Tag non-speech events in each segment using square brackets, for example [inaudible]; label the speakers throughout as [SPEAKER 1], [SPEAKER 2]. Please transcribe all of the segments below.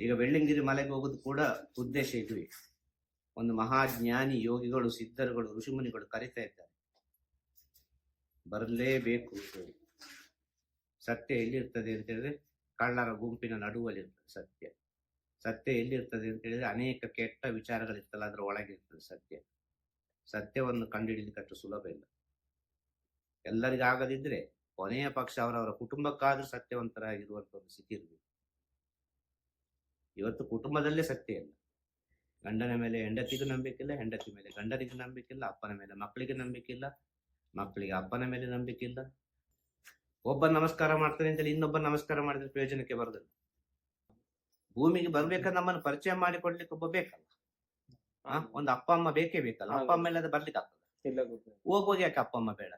[SPEAKER 1] ಈಗ ಬೆಳ್ಳಂಗಿರಿ ಮಲೆಗೆ ಹೋಗೋದು ಕೂಡ ಉದ್ದೇಶ ಇದುವೆ. ಒಂದು ಮಹಾಜ್ಞಾನಿ ಯೋಗಿಗಳು, ಸಿದ್ಧರುಗಳು, ಋಷಿಮುನಿಗಳು ಕರಿತಾ ಇದ್ದಾರೆ. ಬರಲೇಬೇಕು ಸತ್ಯ. ಸತ್ಯ ಎಲ್ಲಿರ್ತದೆ ಅಂತ ಹೇಳಿದ್ರೆ ಕಳ್ಳರ ಗುಂಪಿನ ನಡುವಲ್ಲಿ ಇರ್ತದೆ ಸತ್ಯ. ಸತ್ಯ ಎಲ್ಲಿರ್ತದೆ ಅಂತ ಹೇಳಿದ್ರೆ ಅನೇಕ ಕೆಟ್ಟ ವಿಚಾರಗಳಿರ್ತಲ್ಲ, ಅದರ ಒಳಗಿರ್ತದೆ ಸತ್ಯ. ಸತ್ಯವನ್ನು ಕಂಡುಹಿಡಿಲಿಕ್ಕೆ ಅಷ್ಟು ಸುಲಭ ಇಲ್ಲ. ಎಲ್ಲರಿಗಾಗದಿದ್ರೆ ಕೊನೆಯ ಪಕ್ಷ ಅವರವರ ಕುಟುಂಬಕ್ಕಾದ್ರೂ ಸತ್ಯವಂತರಾಗಿರುವಂತ ಒಂದು ಸ್ಥಿತಿ ಇವತ್ತು ಕುಟುಂಬದಲ್ಲೇ ಸತ್ಯ ಇಲ್ಲ. ಗಂಡನ ಮೇಲೆ ಹೆಂಡತಿಗೂ ನಂಬಿಕೆ ಇಲ್ಲ ಹೆಂಡತಿ ಮೇಲೆ ಗಂಡನಿಗೆ ನಂಬಿಕೆ ಇಲ್ಲ ಅಪ್ಪನ ಮೇಲೆ ಮಕ್ಕಳಿಗೆ ನಂಬಿಕೆ ಇಲ್ಲ ಮಕ್ಕಳಿಗೆ ಅಪ್ಪನ ಮೇಲೆ ನಂಬಿಕೆ ಇಲ್ಲ. ಒಬ್ಬ ನಮಸ್ಕಾರ ಮಾಡ್ತಾನೆ ಅಂತೇಳಿ ಇನ್ನೊಬ್ಬ ನಮಸ್ಕಾರ ಮಾಡಿದ್ರೆ ಪ್ರಯೋಜನಕ್ಕೆ ಬರೋದಿಲ್ಲ. ಭೂಮಿಗೆ ಬರ್ಬೇಕಾದ್ರೆ ನಮ್ಮನ್ನು ಪರಿಚಯ ಮಾಡಿಕೊಡ್ಲಿಕ್ಕೆ ಒಬ್ಬ ಬೇಕಲ್ಲ. ಆ? ಒಂದು ಅಪ್ಪ ಅಮ್ಮ ಬೇಕೇ ಬೇಕಲ್ಲ. ಅಪ್ಪ ಅಮ್ಮ ಇಲ್ಲದೆ ಬರ್ಲಿಕ್ಕೆ ಆಗ್ತದೆ. ಹೋಗೋದು ಯಾಕೆ ಅಪ್ಪ ಅಮ್ಮ ಬೇಡ?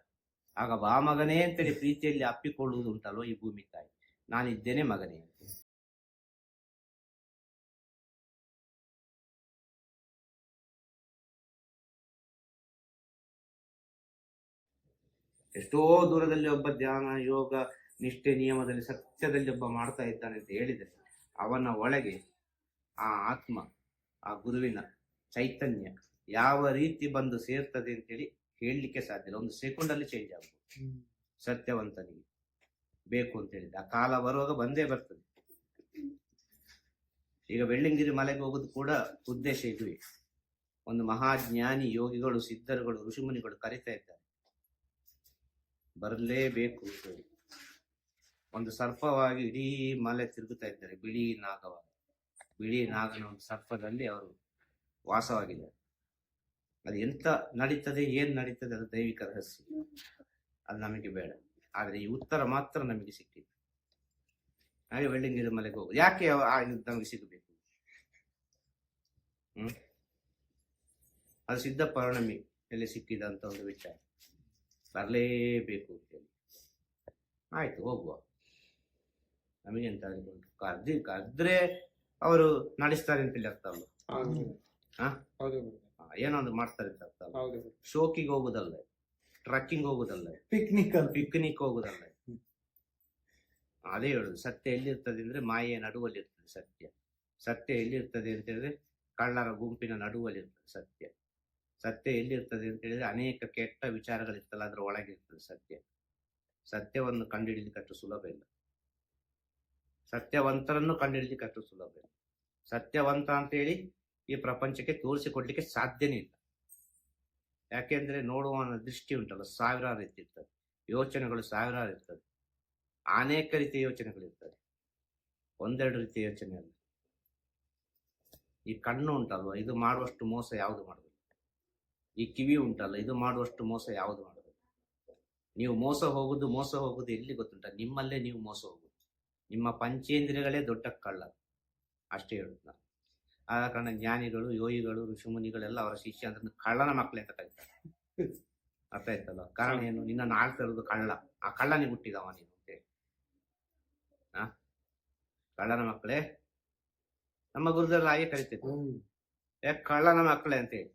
[SPEAKER 1] ಆಗ ಬಾ ಮಗನೇ ಅಂತೇಳಿ ಪ್ರೀತಿಯಲ್ಲಿ ಅಪ್ಪಿಕೊಳ್ಳುವುದು ಉಂಟಲ್ವ ಈ ಭೂಮಿ ತಾಯಿ? ನಾನಿದ್ದೇನೆ ಮಗನೇ ಎಷ್ಟೋ ದೂರದಲ್ಲಿ ಒಬ್ಬ ಧ್ಯಾನ ಯೋಗ ನಿಷ್ಠೆ ನಿಯಮದಲ್ಲಿ ಸತ್ಯದಲ್ಲಿ ಒಬ್ಬ ಮಾಡ್ತಾ ಇದ್ದಾನೆ ಅಂತ ಹೇಳಿದರೆ ಅವನ ಒಳಗೆ ಆ ಆತ್ಮ ಆ ಗುರುವಿನ ಚೈತನ್ಯ ಯಾವ ರೀತಿ ಬಂದು ಸೇರ್ತದೆ ಅಂತೇಳಿ ಹೇಳಲಿಕ್ಕೆ ಸಾಧ್ಯ ಇಲ್ಲ. ಒಂದು ಸೆಕೆಂಡ್ ಅಲ್ಲಿ ಚೇಂಜ್ ಆಗ್ಬೋದು ಸತ್ಯವಂತನಿಗೆ ಬೇಕು ಅಂತ ಹೇಳಿದ ಆ ಕಾಲ ಬರುವಾಗ ಬಂದೇ ಬರ್ತದೆ. ಈಗ ಬೆಳ್ಳಂಗಿರಿ ಮಲೆಗೆ ಹೋಗೋದು ಕೂಡ ಉದ್ದೇಶ ಇದುವೆ. ಒಂದು ಮಹಾಜ್ಞಾನಿ ಯೋಗಿಗಳು ಸಿದ್ಧರುಗಳು ಋಷಿಮುನಿಗಳು ಕರಿತಾ ಇದ್ದಾರೆ. ಬರಲೇಬೇಕು ಒಂದು ಸರ್ಪವಾಗಿ ಇಡೀ ಮಲೆ ತಿರುಗುತ್ತಾ ಇದ್ದಾರೆ. ಬಿಳಿ ನಾಗವಾಗಿ ಬಿಳಿ ನಾಗನ ಒಂದು ಸರ್ಪದಲ್ಲಿ ಅವರು ವಾಸವಾಗಿದ್ದಾರೆ. ಅದು ಎಂತ ನಡೀತದೆ, ಏನ್ ನಡೀತದೆ ಅದು ದೈವಿಕ ರಹಸ್ಯ. ಅದು ನಮಗೆ ಬೇಡ. ಆದರೆ ಈ ಉತ್ತರ ಮಾತ್ರ ನಮಗೆ ಸಿಕ್ಕಿದೆ. ಹಾಗೆ ಬೆಳ್ಳಂಗಿರಿ ಮಲೆಗೆ ಹೋಗುದು. ಯಾಕೆ ನಮಗೆ ಸಿಗಬೇಕು? ಹ್ಮ್? ಅದು ಸಿದ್ಧ ಪೌರ್ಣಮಿ ಎಲ್ಲಿ ಸಿಕ್ಕಿದಂತ ಒಂದು ವಿಚಾರ. ಬರಲೇಬೇಕು ಅಂತೇಳಿ. ಆಯ್ತು ಹೋಗುವ. ನಮಗೆಂತ ಎಂತ ಕರ್ದಿ ಕರ್ದ್ರೆ ಅವರು ನಡೆಸ್ತಾರೆ ಅಂತೇಳಿ ಅರ್ಥ?
[SPEAKER 2] ಹೌದು.
[SPEAKER 1] ಏನೋ ಒಂದು ಮಾಡ್ತಾರೆ ಅಂತ ಅರ್ಥ. ಶೋಕಿಗೆ ಹೋಗುದಲ್ಲ ಟ್ರಕ್ಕಿಂಗ್ ಹೋಗುದಲ್ಲ
[SPEAKER 2] ಪಿಕ್ನಿಕ್
[SPEAKER 1] ಪಿಕ್ನಿಕ್ ಹೋಗುದಲ್ಲ ಅದೇ ಹೇಳುದು ಸತ್ಯ ಎಲ್ಲಿರ್ತದೆ ಅಂದ್ರೆ ಮಾಯೆಯ ನಡುವಲ್ಲಿ ಇರ್ತದೆ ಸತ್ಯ. ಸತ್ಯ ಎಲ್ಲಿರ್ತದೆ ಅಂತ ಹೇಳಿದ್ರೆ ಕಳ್ಳರ ಗುಂಪಿನ ನಡುವಲ್ಲಿ ಇರ್ತದೆ ಸತ್ಯ. ಸತ್ಯ ಎಲ್ಲಿರ್ತದೆ ಅಂತ ಹೇಳಿದ್ರೆ ಅನೇಕ ಕೆಟ್ಟ ವಿಚಾರಗಳಿರ್ತಲ್ಲ ಅದರ ಒಳಗೆ ಇರ್ತದೆ ಸತ್ಯ. ಸತ್ಯವನ್ನು ಕಂಡುಹಿಡಿಲಿಕ್ಕೆ ಅಷ್ಟು ಸುಲಭ ಇಲ್ಲ. ಸತ್ಯವಂತರನ್ನು ಕಂಡುಹಿಡಿಲಿಕ್ಕೆ ಅಷ್ಟು ಸುಲಭ ಇಲ್ಲ. ಸತ್ಯವಂತ ಅಂತ ಹೇಳಿ ಈ ಪ್ರಪಂಚಕ್ಕೆ ತೋರಿಸಿಕೊಡ್ಲಿಕ್ಕೆ ಸಾಧ್ಯನೇ ಇಲ್ಲ. ಯಾಕೆಂದ್ರೆ ನೋಡುವ ದೃಷ್ಟಿ ಉಂಟಲ್ಲ, ಸಾವಿರಾರು ರೀತಿ ಇರ್ತದೆ ಯೋಚನೆಗಳು ಸಾವಿರಾರು ಇರ್ತದೆ. ಅನೇಕ ರೀತಿಯ ಯೋಚನೆಗಳು ಇರ್ತದೆ ಒಂದೆರಡು ರೀತಿಯ ಯೋಚನೆ ಅಲ್ಲ ಈ ಕಣ್ಣು ಉಂಟಲ್ವ? ಇದು ಮಾಡುವಷ್ಟು ಮೋಸ ಯಾವುದು ಮಾಡುದಿಲ್ಲ ಈ ಕಿವಿ ಉಂಟಲ್ಲ ಇದು ಮಾಡುವಷ್ಟು ಮೋಸ ಯಾವುದು ಮಾಡೋದು ನೀವು ಮೋಸ ಹೋಗುದು ಮೋಸ ಹೋಗುದು ಎಲ್ಲಿ ಗೊತ್ತುಂಟ? ನಿಮ್ಮಲ್ಲೇ ನೀವು ಮೋಸ ಹೋಗುದು ನಿಮ್ಮ ಪಂಚೇಂದ್ರಿಯಗಳೇ ದೊಡ್ಡ ಕಳ್ಳ. ಅಷ್ಟೇ ಹೇಳುದು ನಾನು. ಆದ ಕಾರಣ ಜ್ಞಾನಿಗಳು ಯೋಗಿಗಳು ಋಷಿಮುನಿಗಳೆಲ್ಲ ಅವರ ಶಿಷ್ಯ ಅಂದ್ರೆ ಕಳ್ಳನ ಮಕ್ಕಳೇ ಅಂತ ಕರೀತಾರೆ. ಅರ್ಥ ಆಯ್ತಲ್ಲ ಕಾರಣ ಏನು? ನಿನ್ನನ್ನು ಆಳ್ತಾ ಇರೋದು ಕಳ್ಳ. ಆ ಕಳ್ಳನಿಗೆ ಹುಟ್ಟಿದವ ನೀನು ಅಂತೇಳಿ ಆ? ಕಳ್ಳನ ಮಕ್ಕಳೇ? ನಮ್ಮ ಗುರುದಲ್ಲ ಹಾಗೆ ಕರಿತೇವೆ ಕಳ್ಳನ ಮಕ್ಕಳೇ ಅಂತೇಳಿ.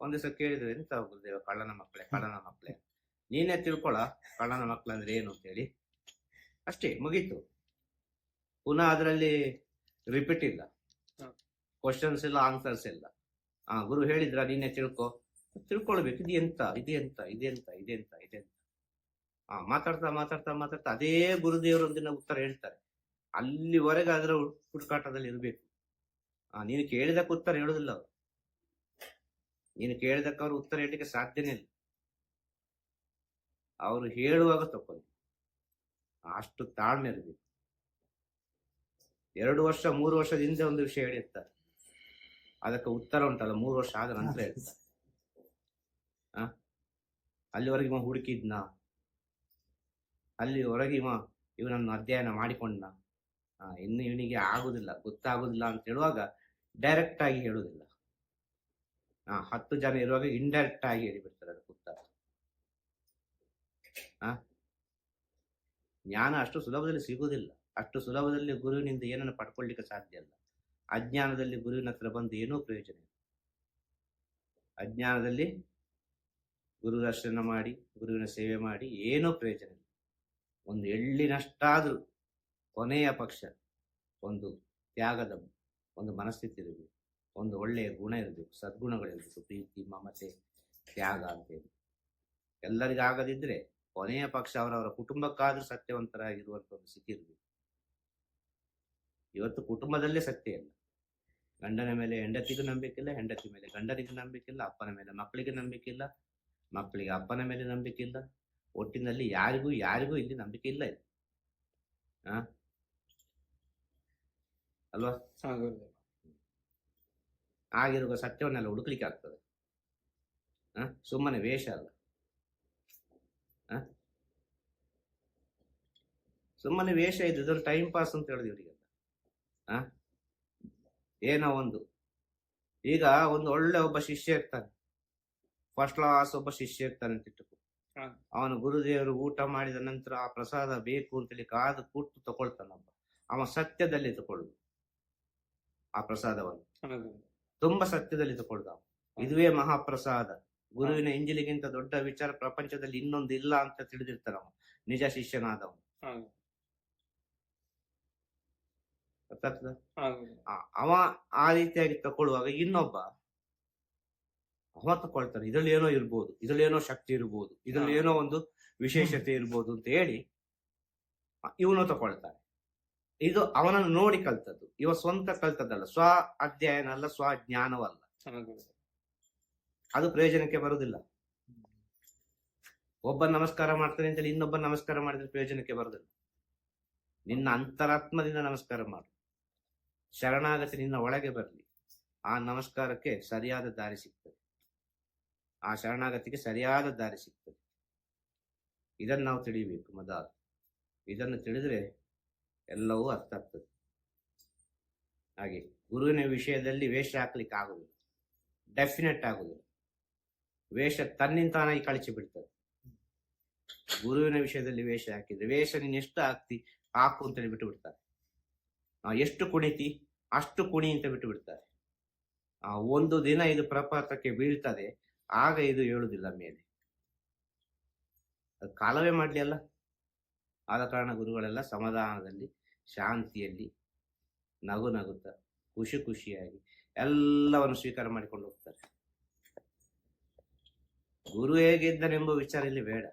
[SPEAKER 1] ಒಂದ್ ದಿವಸ ಕೇಳಿದ್ರೆ ಎಂತ ಗುರುದೇವ ಕಳ್ಳನ ಮಕ್ಕಳೇ ಕಳ್ಳನ ಮಕ್ಕಳೇ ನೀನೇ ತಿಳ್ಕೊಳ ಕಳ್ಳನ ಮಕ್ಕಳು ಅಂದ್ರೆ ಏನು ಅಂತೇಳಿ. ಅಷ್ಟೇ ಮುಗೀತು. ಪುನಃ ಅದರಲ್ಲಿ ರಿಪೀಟ್ ಇಲ್ಲ. ಕ್ವಶನ್ಸ್ ಇಲ್ಲ ಆನ್ಸರ್ಸ್ ಇಲ್ಲ. ಆ ಗುರು ಹೇಳಿದ್ರ ನೀನೇ ತಿಳ್ಕೊ. ತಿಳ್ಕೊಳ್ಬೇಕು ಇದು ಎಂತ ಇದು ಎಂತ ಇದೆಂತ ಇದೆಂತ ಇದೆಂತ ಆ ಮಾತಾಡ್ತಾ ಮಾತಾಡ್ತಾ ಮಾತಾಡ್ತಾ ಅದೇ ಗುರುದೇವರೊಂದಿನ ಉತ್ತರ ಹೇಳ್ತಾರೆ. ಅಲ್ಲಿವರೆಗೆ ಅದರ ಹುಡುಕಾಟದಲ್ಲಿ ಇರಬೇಕು. ಆ ನೀನು ಕೇಳಿದಕ್ಕೆ ಉತ್ತರ ಹೇಳುದಿಲ್ಲ ಅವರು. ನೀನು ಕೇಳಿದಕ್ಕೆ ಅವರು ಉತ್ತರ ಹೇಳಲಿಕ್ಕೆ ಸಾಧ್ಯನೇ ಇಲ್ಲ. ಅವರು ಹೇಳುವಾಗ ತಕ್ಕೊಳ್ಳಿ ಅಷ್ಟು ತಾಳ್ಮೆ ಇರಬೇಕು ಎರಡು ವರ್ಷ ಮೂರು ವರ್ಷದ ಹಿಂದೆ ಒಂದು ವಿಷಯ ಹೇಳಿರ್ತಾರೆ ಅದಕ್ಕೆ ಉತ್ತರ ಉಂಟಲ್ಲ ಮೂರು ವರ್ಷ ಆದ ನಂತರ ಹೇಳ್ತಾರೆ. ಆ? ಅಲ್ಲಿವರೆಗೆ ಇವ ಹುಡುಕಿದ್ನ? ಅಲ್ಲಿವರೆಗೆ ಇವ ಇವನನ್ನು ಅಧ್ಯಯನ ಮಾಡಿಕೊಂಡ ಇನ್ನು ಇವನಿಗೆ ಆಗುದಿಲ್ಲ ಗೊತ್ತಾಗುದಿಲ್ಲ ಅಂತ ಹೇಳುವಾಗ ಡೈರೆಕ್ಟ್ ಆಗಿ ಹೇಳುದಿಲ್ಲ ಹತ್ತು ಜನ ಇರುವಾಗ ಇಂಡೈರೆಕ್ಟ್ ಆಗಿ ಹೇಳಿಬಿಡ್ತಾರೆ ಅದಕ್ಕೆ ಉತ್ತರ ಜ್ಞಾನ ಅಷ್ಟು ಸುಲಭದಲ್ಲಿ ಸಿಗುವುದಿಲ್ಲ. ಅಷ್ಟು ಸುಲಭದಲ್ಲಿ ಗುರುವಿನಿಂದ ಏನನ್ನು ಪಡ್ಕೊಳ್ಳಿಕ್ಕೆ ಸಾಧ್ಯ ಇಲ್ಲ. ಅಜ್ಞಾನದಲ್ಲಿ ಗುರುವಿನ ಹತ್ರ ಬಂದು ಏನೂ ಪ್ರಯೋಜನ ಇಲ್ಲ. ಅಜ್ಞಾನದಲ್ಲಿ ಗುರು ದರ್ಶನ ಮಾಡಿ, ಗುರುವಿನ ಸೇವೆ ಮಾಡಿ ಏನೂ ಪ್ರಯೋಜನ ಇಲ್ಲ. ಒಂದು ಎಳ್ಳಿನಷ್ಟಾದ್ರೂ ಕೊನೆಯ ಪಕ್ಷ, ಒಂದು ತ್ಯಾಗದ, ಒಂದು ಮನಸ್ಥಿತಿ ಇರಬೇಕು. ಒಂದು ಒಳ್ಳೆಯ ಗುಣ ಇರಬೇಕು. ಸದ್ಗುಣಗಳಿರಬೇಕು ಪ್ರೀತಿ, ಮಮತೆ, ತ್ಯಾಗ ಅಂತೇಳಿ ಎಲ್ಲರಿಗೂ ಆಗದಿದ್ರೆ ಕೊನೆಯ ಪಕ್ಷ ಅವರವರ ಕುಟುಂಬಕ್ಕಾದ್ರೂ ಸತ್ಯವಂತರಾಗಿರುವಂತ ಒಂದು ಸ್ಥಿತಿ ಇರಬೇಕು. ಇವತ್ತು ಕುಟುಂಬದಲ್ಲೇ ಸತ್ಯ ಇಲ್ಲ. ಗಂಡನ ಮೇಲೆ ಹೆಂಡತಿಗೂ ನಂಬಿಕೆ ಇಲ್ಲ, ಹೆಂಡತಿ ಮೇಲೆ ಗಂಡನಿಗೂ ನಂಬಿಕಿಲ್ಲ ಅಪ್ಪನ ಮೇಲೆ ಮಕ್ಕಳಿಗೆ ನಂಬಿಕೆ ಇಲ್ಲ, ಮಕ್ಕಳಿಗೆ ಅಪ್ಪನ ಮೇಲೆ ನಂಬಿಕೆ ಇಲ್ಲ, ಒಟ್ಟಿನಲ್ಲಿ ಯಾರಿಗೂ ಯಾರಿಗೂ ಇಲ್ಲಿ ನಂಬಿಕೆ ಇಲ್ಲ ಇದು. ಅಲ್ವಾ? ಆಗಿರುವ ಸತ್ಯವನ್ನೆಲ್ಲ ಹುಡುಕ್ಲಿಕ್ಕೆ ಆಗ್ತದೆ. ಸುಮ್ಮನೆ ವೇಷ ಅಲ್ಲ. ಸುಮ್ಮನೆ ವೇಷ ಇದು ಇದೊಂದು ಟೈಮ್ ಪಾಸ್ ಅಂತ ಹೇಳಿದ್ವಿ ಇವರಿಗೆಲ್ಲ ಏನೋ ಒಂದು. ಈಗ ಒಂದು ಒಳ್ಳೆ ಒಬ್ಬ ಶಿಷ್ಯ ಇರ್ತಾನೆ. ಫಸ್ಟ್ ಕ್ಲಾಸ್ ಒಬ್ಬ ಶಿಷ್ಯ ಇರ್ತಾನೆ ಅಂತ ಇಟ್ಟುಕೊ. ಅವನು ಗುರುದೇವರು ಊಟ ಮಾಡಿದ ನಂತರ ಆ ಪ್ರಸಾದ ಬೇಕು ಅಂತೇಳಿ ಕಾದು ಕೂತು ತಗೊಳ್ತಾನೊಬ್ಬ. ಅವನ ಸತ್ಯದಲ್ಲಿ ತಗೊಳ್ಳು ಆ ಪ್ರಸಾದವನ್ನು. ತುಂಬಾ ಸತ್ಯದಲ್ಲಿ ತಗೊಳ್ದ ಇದುವೇ ಮಹಾಪ್ರಸಾದ. ಗುರುವಿನ ಇಂಜಿಲಿಗಿಂತ ದೊಡ್ಡ ವಿಚಾರ ಪ್ರಪಂಚದಲ್ಲಿ ಇನ್ನೊಂದು ಇಲ್ಲ ಅಂತ ತಿಳಿದಿರ್ತಾನ ನಿಜ ಶಿಷ್ಯನಾದವನು. ಗೊತ್ತಾಗ್ತದ? ಆ- ಅವ ಆ ರೀತಿಯಾಗಿ ತಕೊಳ್ಳುವಾಗ ಇನ್ನೊಬ್ಬ ಅವ ತಕೊಳ್ತಾನೆ ಇದ್ರಲ್ಲಿ ಏನೋ ಇರ್ಬೋದು. ಇದ್ರಲ್ಲಿ ಏನೋ ಶಕ್ತಿ ಇರ್ಬೋದು. ಇದ್ರಲ್ಲಿ ಏನೋ ಒಂದು ವಿಶೇಷತೆ ಇರ್ಬೋದು ಅಂತ ಹೇಳಿ ಇವನು ತಕೊಳ್ತಾನೆ ಇದು ಅವನನ್ನು ನೋಡಿ ಕಲ್ತದ್ದು. ಇವ ಸ್ವಂತ ಕಲ್ತದ್ದಲ್ಲ. ಸ್ವ ಅಧ್ಯಯನ ಅಲ್ಲ ಸ್ವ ಜ್ಞಾನವಲ್ಲ. ಅದು ಪ್ರಯೋಜನಕ್ಕೆ ಬರುವುದಿಲ್ಲ. ಒಬ್ಬ ನಮಸ್ಕಾರ ಮಾಡ್ತಾನೆ ಅಂತೇಳಿ ಇನ್ನೊಬ್ಬ ನಮಸ್ಕಾರ ಮಾಡಿದ್ರೆ ಪ್ರಯೋಜನಕ್ಕೆ ಬರುದಿಲ್ಲ ನಿನ್ನ ಅಂತರಾತ್ಮದಿಂದ ನಮಸ್ಕಾರ ಮಾಡು. ಶರಣಾಗತಿ ನಿನ್ನ ಒಳಗೆ ಬರಲಿ. ಆ ನಮಸ್ಕಾರಕ್ಕೆ ಸರಿಯಾದ ದಾರಿ ಸಿಗ್ತದೆ. ಆ ಶರಣಾಗತಿಗೆ ಸರಿಯಾದ ದಾರಿ ಸಿಗ್ತದೆ. ಇದನ್ನು ನಾವು ತಿಳಿಯಬೇಕು ಮೊದಲು. ಇದನ್ನು ತಿಳಿದ್ರೆ ಎಲ್ಲವೂ ಅರ್ಥ ಆಗ್ತದೆ. ಹಾಗೆ ಗುರುವಿನ ವಿಷಯದಲ್ಲಿ ವೇಷ ಹಾಕ್ಲಿಕ್ಕೆ ಆಗುದಿಲ್ಲ. ಡೆಫಿನೆಟ್ ಆಗುದಿಲ್ಲ. ವೇಷ ತನ್ನಿಂತಾನಾಗಿ ಕಳಿಸಿ ಬಿಡ್ತದೆ. ಗುರುವಿನ ವಿಷಯದಲ್ಲಿ ವೇಷ ಹಾಕಿದ್ರೆ ವೇಷ ನೀನು ಎಷ್ಟು ಹಾಕ್ತಿ ಹಾಕು ಅಂತೇಳಿ ಬಿಟ್ಟು ಬಿಡ್ತಾರೆ ಎಷ್ಟು ಕುಣಿತಿ ಅಷ್ಟು ಕುಣಿ ಅಂತ ಬಿಟ್ಟು ಬಿಡ್ತಾರೆ ಆ, ಒಂದು ದಿನ ಇದು ಪ್ರಪಾತಕ್ಕೆ ಬೀಳ್ತದೆ ಆಗ ಇದು ಹೇಳುದಿಲ್ಲ ಮೇಲೆ. ಅದು ಕಾಲವೇ ಮಾಡ್ಲಿ ಅಲ್ಲ. ಆದ ಕಾರಣ ಗುರುಗಳೆಲ್ಲ ಸಮಾಧಾನದಲ್ಲಿ ಶಾಂತಿಯಲ್ಲಿ ನಗು ನಗುತ್ತಾ ಖುಷಿ ಖುಷಿಯಾಗಿ ಎಲ್ಲವನ್ನು ಸ್ವೀಕಾರ ಮಾಡಿಕೊಂಡು ಹೋಗ್ತಾರೆ. ಗುರು ಹೇಗಿದ್ದನೆಂಬ ವಿಚಾರ ಇಲ್ಲಿ ಬೇಡ.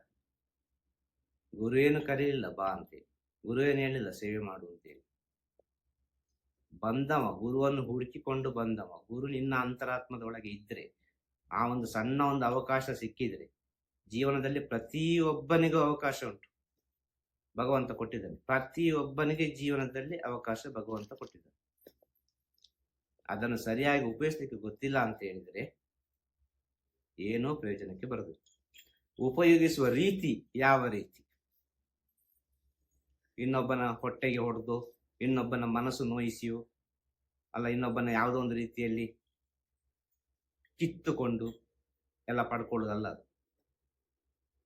[SPEAKER 1] ಗುರು ಏನು ಕರೀಲಿಲ್ಲ, ಬಾ ಅಂತೇಳಿ. ಗುರು ಏನು ಹೇಳಿಲ್ಲ, ಸೇವೆ ಮಾಡು ಅಂತೇಳಿ. ಬಂದವ, ಗುರುವನ್ನು ಹುಡುಕಿಕೊಂಡು ಬಂದವ, ಗುರು ನಿನ್ನ ಅಂತರಾತ್ಮದೊಳಗೆ ಇದ್ರೆ, ಆ ಒಂದು ಸಣ್ಣ ಒಂದು ಅವಕಾಶ ಸಿಕ್ಕಿದ್ರೆ, ಜೀವನದಲ್ಲಿ ಪ್ರತಿಯೊಬ್ಬನಿಗೂ ಅವಕಾಶ ಉಂಟು. ಭಗವಂತ ಕೊಟ್ಟಿದ್ದಾನೆ. ಪ್ರತಿಯೊಬ್ಬನಿಗೆ ಜೀವನದಲ್ಲಿ ಅವಕಾಶ ಭಗವಂತ ಕೊಟ್ಟಿದ್ದಾನೆ. ಅದನ್ನು ಸರಿಯಾಗಿ ಉಪಯೋಗಿಸ್ಲಿಕ್ಕೆ ಗೊತ್ತಿಲ್ಲ ಅಂತ ಹೇಳಿದ್ರೆ ಏನೋ ಪ್ರಯೋಜನಕ್ಕೆ ಬರದು ಉಪಯೋಗಿಸುವ ರೀತಿ ಯಾವ ರೀತಿ? ಇನ್ನೊಬ್ಬನ ಹೊಟ್ಟೆಗೆ ಹೊಡೆದು, ಇನ್ನೊಬ್ಬನ ಮನಸ್ಸು ನೋಯಿಸಿಯೋ, ಅಲ್ಲ ಇನ್ನೊಬ್ಬನ ಯಾವುದೋ ಒಂದು ರೀತಿಯಲ್ಲಿ ಕಿತ್ತುಕೊಂಡು ಎಲ್ಲ ಪಡ್ಕೊಳ್ಳೋದಲ್ಲ ಅದು.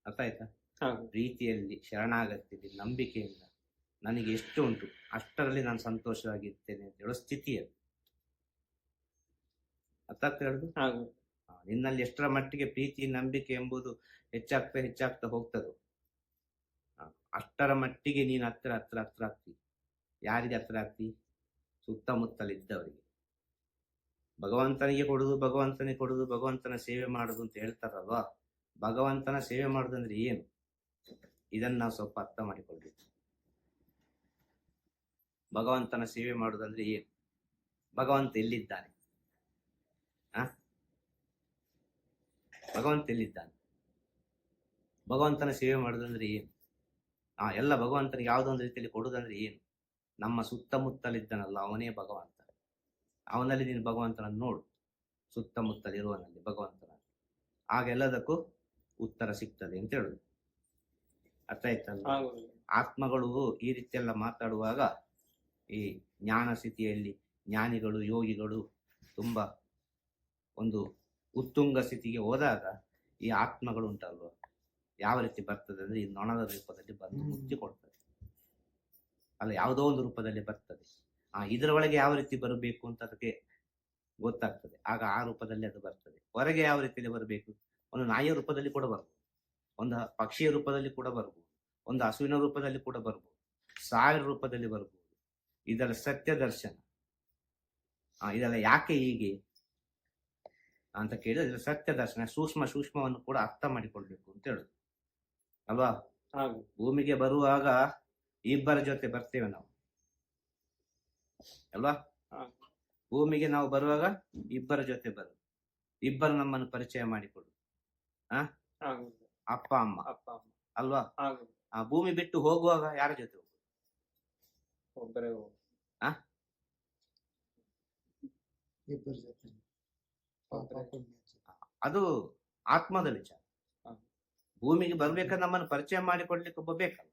[SPEAKER 1] ಅರ್ಥ ಆಯ್ತಾ?
[SPEAKER 2] ಹೌದು
[SPEAKER 1] ಶರಣಾಗತ್ತಿದೆ ನಂಬಿಕೆಯಿಂದ. ನನಗೆ ಎಷ್ಟು ಉಂಟು ಅಷ್ಟರಲ್ಲಿ ನಾನು ಸಂತೋಷವಾಗಿರ್ತೇನೆ ಅಂತ ಹೇಳೋ ಸ್ಥಿತಿ ಅದು. ಅರ್ಥ ಆಗ್ತಾ ಹೇಳುದು? ನಿನ್ನಲ್ಲಿ ಎಷ್ಟರ ಮಟ್ಟಿಗೆ ಪ್ರೀತಿ ನಂಬಿಕೆ ಎಂಬುದು ಹೆಚ್ಚಾಗ್ತಾ ಹೆಚ್ಚಾಗ್ತಾ ಹೋಗ್ತದೋ. ಅಷ್ಟರ ಮಟ್ಟಿಗೆ ನೀನು ಹತ್ರ ಹತ್ರ ಹತ್ರ ಆಗ್ತಿ. ಯಾರಿಗೆ ಹತ್ರ ಆಗ್ತಿ? ಸುತ್ತಮುತ್ತಲಿದ್ದವರಿಗೆ. ಭಗವಂತನಿಗೆ ಕೊಡುದು ಭಗವಂತನಿಗೆ ಕೊಡುದು ಭಗವಂತನ ಸೇವೆ ಮಾಡುದು ಅಂತ ಹೇಳ್ತಾರಲ್ವಾ? ಭಗವಂತನ ಸೇವೆ ಮಾಡುದಂದ್ರೆ ಏನು? ಇದನ್ನ ನಾವು ಸ್ವಲ್ಪ ಅರ್ಥ ಮಾಡಿಕೊಳ್ಬೇಕು. ಭಗವಂತನ ಸೇವೆ ಮಾಡುದಂದ್ರೆ ಏನು ಭಗವಂತ ಎಲ್ಲಿದ್ದಾನೆ? ಆ? ಭಗವಂತ ಎಲ್ಲಿದ್ದಾನೆ? ಭಗವಂತನ ಸೇವೆ ಮಾಡುದಂದ್ರೆ ಏನು? ಆ ಎಲ್ಲ ಭಗವಂತನಿಗೆ ಯಾವುದೊಂದು ರೀತಿಯಲ್ಲಿ ಕೊಡುದಂದ್ರೆ ಏನು? ನಮ್ಮ ಸುತ್ತಮುತ್ತಲಿದ್ದಾನಲ್ಲ, ಅವನೇ ಭಗವಂತ. ಅವನಲ್ಲಿ ನೀನು ಭಗವಂತನನ್ನು ನೋಡು. ಸುತ್ತಮುತ್ತಲಿರುವನಲ್ಲಿ ಭಗವಂತನ ಆಗ ಎಲ್ಲದಕ್ಕೂ ಉತ್ತರ ಸಿಗ್ತದೆ ಅಂತ ಹೇಳುದು. ಅರ್ಥ ಆಯ್ತಲ್ಲ ಆತ್ಮಗಳು ಈ ರೀತಿಯೆಲ್ಲ ಮಾತಾಡುವಾಗ ಈ ಜ್ಞಾನ ಸ್ಥಿತಿಯಲ್ಲಿ ಜ್ಞಾನಿಗಳು ಯೋಗಿಗಳು ತುಂಬಾ ಒಂದು ಉತ್ತುಂಗ ಸ್ಥಿತಿಗೆ ಹೋದಾಗ ಈ ಆತ್ಮಗಳು ಉಂಟಲ್ವ? ಯಾವ ರೀತಿ ಬರ್ತದೆ ಅಂದ್ರೆ ಈ ನೊಣದ ರೂಪದಲ್ಲಿ ಬಂದು ಮುಕ್ತಿ ಕೊಡ್ತದೆ. ಅಲ್ಲ ಯಾವುದೋ ಒಂದು ರೂಪದಲ್ಲಿ ಬರ್ತದೆ. ಆ ಇದರ ಒಳಗೆ ಯಾವ ರೀತಿ ಬರಬೇಕು ಅಂತ ಅದಕ್ಕೆ ಗೊತ್ತಾಗ್ತದೆ. ಆಗ ಆ ರೂಪದಲ್ಲಿ ಅದು ಬರ್ತದೆ. ಹೊರಗೆ ಯಾವ ರೀತಿಯಲ್ಲಿ ಬರಬೇಕು? ಒಂದು ನಾಯಿಯ ರೂಪದಲ್ಲಿ ಕೂಡ ಬರ್ಬೋದು ಒಂದು ಪಕ್ಷಿಯ ರೂಪದಲ್ಲಿ ಕೂಡ ಬರ್ಬೋದು ಒಂದು ಹಸುವಿನ ರೂಪದಲ್ಲಿ ಕೂಡ ಬರಬಹುದು ಸಾವಿರ ರೂಪದಲ್ಲಿ ಬರಬಹುದು ಇದರ ಸತ್ಯ ದರ್ಶನ. ಇದೆಲ್ಲ ಯಾಕೆ ಹೀಗೆ? ಅಂತ ಕೇಳಿದ್ರೆ ಸತ್ಯ ದರ್ಶನ ಸೂಕ್ಷ್ಮ ಸೂಕ್ಷ್ಮವನ್ನು ಕೂಡ ಅರ್ಥ ಮಾಡಿಕೊಳ್ಬೇಕು ಅಂತ ಹೇಳುದು. ಅಲ್ವಾ? ಭೂಮಿಗೆ ಬರುವಾಗ ಇಬ್ಬರ ಜೊತೆ ಬರ್ತೇವೆ ನಾವು. ಅಲ್ವಾ. ಭೂಮಿಗೆ ನಾವು ಬರುವಾಗ ಇಬ್ಬರ ಜೊತೆ ಬರು ಇಬ್ಬರು ನಮ್ಮನ್ನು ಪರಿಚಯ ಮಾಡಿಕೊಡು. ಅಪ್ಪ ಅಮ್ಮ.
[SPEAKER 2] ಅಪ್ಪ ಅಮ್ಮ.
[SPEAKER 1] ಅಲ್ವಾ? ಆ ಭೂಮಿ ಬಿಟ್ಟು ಹೋಗುವಾಗ ಯಾರ ಜೊತೆ
[SPEAKER 2] ಒಬ್ಬರೇ.
[SPEAKER 1] ಅದು ಆತ್ಮದ ವಿಚಾರ. ಭೂಮಿಗೆ ಬರ್ಬೇಕಾದ್ರೆ ನಮ್ಮನ್ನು ಪರಿಚಯ ಮಾಡಿಕೊಡ್ಲಿಕ್ಕೆ ಒಬ್ಬ ಬೇಕಲ್ಲ?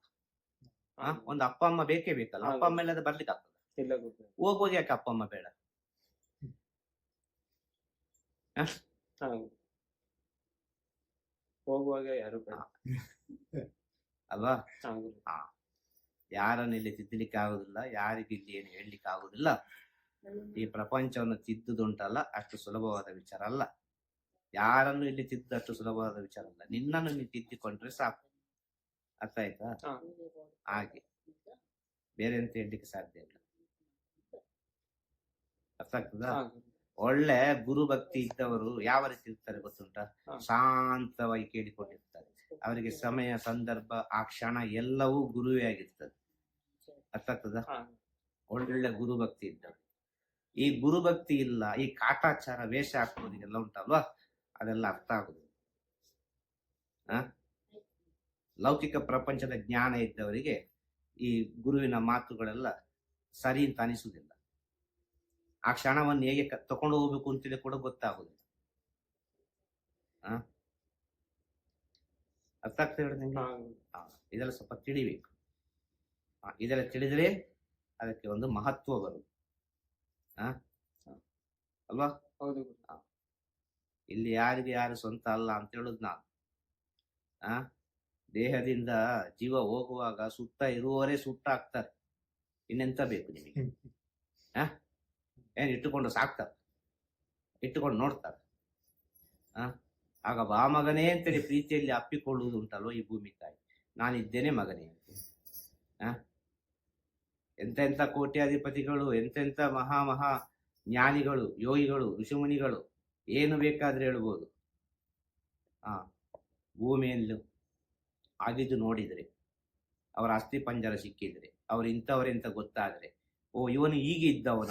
[SPEAKER 1] ಒಂದು ಅಪ್ಪ ಅಮ್ಮ ಬೇಕೇ ಬೇಕಲ್ಲ. ಅಪ್ಪ ಅಮ್ಮ ಇಲ್ಲದೆ ಬರ್ಲಿಕ್ಕೆ ಆಗ್ತದೆ. ಹೋಗುವಾಗ ಯಾಕೆ ಅಪ್ಪ ಅಮ್ಮ ಬೇಡ?
[SPEAKER 2] ಹಾಗೆ ಹೋಗುವಾಗ ಯಾರು ಬೇಡ. [laughs]
[SPEAKER 1] ಅಲ್ವಾ?
[SPEAKER 2] ಹಾ
[SPEAKER 1] ಯಾರನ್ನು ಇಲ್ಲಿ ತಿದ್ದಲಿಕ್ಕೆ ಆಗುದಿಲ್ಲ ಯಾರಿಗೆ ಇಲ್ಲಿ ಏನು ಹೇಳಲಿಕ್ಕೆ ಆಗುದಿಲ್ಲ ಈ ಪ್ರಪಂಚವನ್ನು ತಿದ್ದುದುಂಟಲ್ಲ ಅಷ್ಟು ಸುಲಭವಾದ ವಿಚಾರ ಅಲ್ಲ. ಯಾರನ್ನು ಇಲ್ಲಿ ತಿದ್ದಷ್ಟು ಸುಲಭವಾದ ವಿಚಾರ ಅಲ್ಲ. ನಿನ್ನನ್ನು ನೀನು ತಿದ್ದಿಕೊಂಡ್ರೆ ಸಾಕು. ಅರ್ಥ ಆಯ್ತಾ. ಹಾಗೆ. ಬೇರೆ ಎಂತ ಹೇಳಲಿಕ್ಕೆ ಸಾಧ್ಯ ಇಲ್ಲ? ಅರ್ಥ ಆಗ್ತದಾ? ಒಳ್ಳೆ ಗುರು ಭಕ್ತಿ ಇದ್ದವರು ಯಾವ ರೀತಿ ಇರ್ತಾರೆ ಗೊತ್ತುಂಟ? ಶಾಂತವಾಗಿ ಕೇಳಿಕೊಂಡಿರ್ತಾರೆ. ಅವರಿಗೆ ಸಮಯ ಸಂದರ್ಭ ಆ ಕ್ಷಣ ಎಲ್ಲವೂ ಗುರುವೇ ಆಗಿರ್ತದೆ. ಅರ್ಥ ಆಗ್ತದ
[SPEAKER 2] ಒಳ್ಳೊಳ್ಳೆ
[SPEAKER 1] ಒಳ್ಳೆ ಗುರು ಭಕ್ತಿ ಇದ್ದವರು. ಈ ಗುರು ಭಕ್ತಿ ಇಲ್ಲ ಈ ಕಾಟಾಚಾರ ವೇಷ ಹಾಕೋದಿಗೆಲ್ಲ ಉಂಟಲ್ವಾ? ಅದೆಲ್ಲ ಅರ್ಥ ಆಗುದು. ಲೌಕಿಕ ಪ್ರಪಂಚದ ಜ್ಞಾನ ಇದ್ದವರಿಗೆ ಈ ಗುರುವಿನ ಮಾತುಗಳೆಲ್ಲ ಸರಿ ಅಂತ ಅನಿಸುವುದಿಲ್ಲ. ಆ ಕ್ಷಣವನ್ನು ಹೇಗೆ ತಕೊಂಡು ಹೋಗ್ಬೇಕು ಅಂತೇಳಿ ಕೂಡ ಗೊತ್ತಾಗುದಿಲ್ಲ. ಅರ್ಥ ಆಗ್ತದೆ ಹೇಳಿ ನಿಮ್ಗೆ ಆ, ಇದೆಲ್ಲ ಸ್ವಲ್ಪ ತಿಳಿಬೇಕು. ಆ, ಇದೆಲ್ಲ ತಿಳಿದ್ರೆ ಅದಕ್ಕೆ ಒಂದು ಮಹತ್ವ ಬರುತ್ತೆ. ಅಲ್ವಾ?
[SPEAKER 2] ಹೌದು.
[SPEAKER 1] ಇಲ್ಲಿ ಯಾರಿಗೆ ಯಾರು ಸ್ವಂತ ಅಲ್ಲ ಅಂತ ಹೇಳುದು ನಾನು. ಆ ದೇಹದಿಂದ ಜೀವ ಹೋಗುವಾಗ ಸುತ್ತ ಇರುವವರೇ ಸುಟ್ಟಾಗ್ತಾರೆ. ಇನ್ನೆಂತ ಬೇಕು ನಿಮಗೆ? ಆ ಏನ್ ಇಟ್ಟುಕೊಂಡು ಸಾಕ್ತಾರೆ? ಇಟ್ಟುಕೊಂಡು ನೋಡ್ತಾರೆ. ಆ ಆಗ ಬಾ ಮಗನೇ ಅಂತೇಳಿ ಪ್ರೀತಿಯಲ್ಲಿ ಅಪ್ಪಿಕೊಳ್ಳುವುದು ಉಂಟಲ್ವ ಈ ಭೂಮಿ ತಾಯಿ ನಾನಿದ್ದೇನೆ ಮಗನೇ ಅಂತ ಎಂತೆಂಥ ಕೋಟ್ಯಾಧಿಪತಿಗಳು ಎಂತೆಂಥ ಮಹಾ ಮಹಾ ಜ್ಞಾನಿಗಳು, ಯೋಗಿಗಳು, ಋಷಿಮುನಿಗಳು, ಏನು ಬೇಕಾದ್ರೆ ಹೇಳ್ಬೋದು. ಆ ಭೂಮಿಯಲ್ಲಿ ಆಗಿದ್ದು ನೋಡಿದರೆ, ಅವರ ಅಸ್ಥಿ ಪಂಜರ ಸಿಕ್ಕಿದ್ರೆ, ಅವ್ರು ಇಂಥವರೆಂತ ಗೊತ್ತಾದ್ರೆ, ಓ, ಇವನು ಹೀಗೆ ಇದ್ದವನ.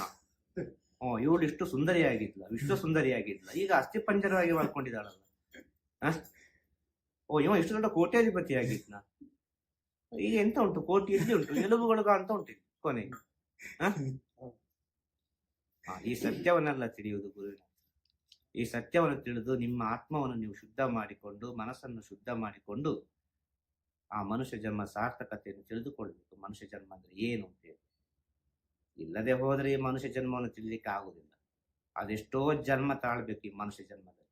[SPEAKER 1] ಓ, ಇವಳು ಇಷ್ಟು ಸುಂದರಿಯಾಗಿದ್ಲ ವಿಶ್ವ ಸುಂದರಿಯಾಗಿದ್ಲ. ಈಗ ಅಸ್ಥಿ ಪಂಜರವಾಗಿ ಮಾಡ್ಕೊಂಡಿದ್ದಾಳಲ್ಲ? ಓ, ಇವ ಇಷ್ಟು ದೊಡ್ಡ ಕೋಟ್ಯಾಧಿಪತಿ ಆಗಿದ್ನ ಈಗ ಎಂತ ಉಂಟು? ಕೋಟಿ ಎಲ್ಲಿ ಉಂಟು. ಎಲುಬುಗಳು ಅಂತ ಉಂಟು ಕೊನೆಗೆ ಈ ಸತ್ಯವನ್ನೆಲ್ಲ ತಿಳಿಯುವುದು ಗುರುವಿನ ಈ ಸತ್ಯವನ್ನು ತಿಳಿದು ನಿಮ್ಮ ಆತ್ಮವನ್ನು ನೀವು ಶುದ್ಧ ಮಾಡಿಕೊಂಡು, ಮನಸ್ಸನ್ನು ಶುದ್ಧ ಮಾಡಿಕೊಂಡು, ಆ ಮನುಷ್ಯ ಜನ್ಮ ಸಾರ್ಥಕತೆಯನ್ನು ತಿಳಿದುಕೊಳ್ಬೇಕು ಮನುಷ್ಯ ಜನ್ಮ ಅಂದ್ರೆ ಏನು ಅಂತ ಇಲ್ಲದೆ ಹೋದರೆ ಈ ಮನುಷ್ಯ ಜನ್ಮವನ್ನು ತಿಳಿಲಿಕ್ಕೆ ಆಗುವುದಿಲ್ಲ. ಅದೆಷ್ಟೋ ಜನ್ಮ ತಾಳ್ಬೇಕು ಈ ಮನುಷ್ಯ ಜನ್ಮದಲ್ಲಿ.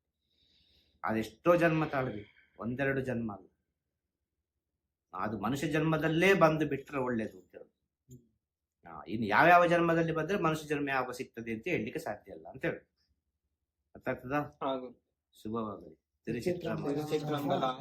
[SPEAKER 1] ಅದೆಷ್ಟೋ ಜನ್ಮ ತಾಳ್ರಿ ಒಂದೆರಡು ಜನ್ಮ ಅಲ್ಲ. ಅದು ಮನುಷ್ಯ ಜನ್ಮದಲ್ಲೇ ಬಂದು ಬಿಟ್ರೆ ಒಳ್ಳೇದು ಅಂತ ಹೇಳುದು. ಇನ್ನು ಯಾವ್ಯಾವ ಜನ್ಮದಲ್ಲಿ ಬಂದ್ರೆ ಮನುಷ್ಯ ಜನ್ಮ ಯಾವಾಗ ಸಿಗ್ತದೆ ಅಂತ ಹೇಳಲಿಕ್ಕೆ ಸಾಧ್ಯ ಇಲ್ಲ ಅಂತ ಹೇಳಿ ಅರ್ಥ ಆಗ್ತದಾ ಶುಭವಾಗಲಿ.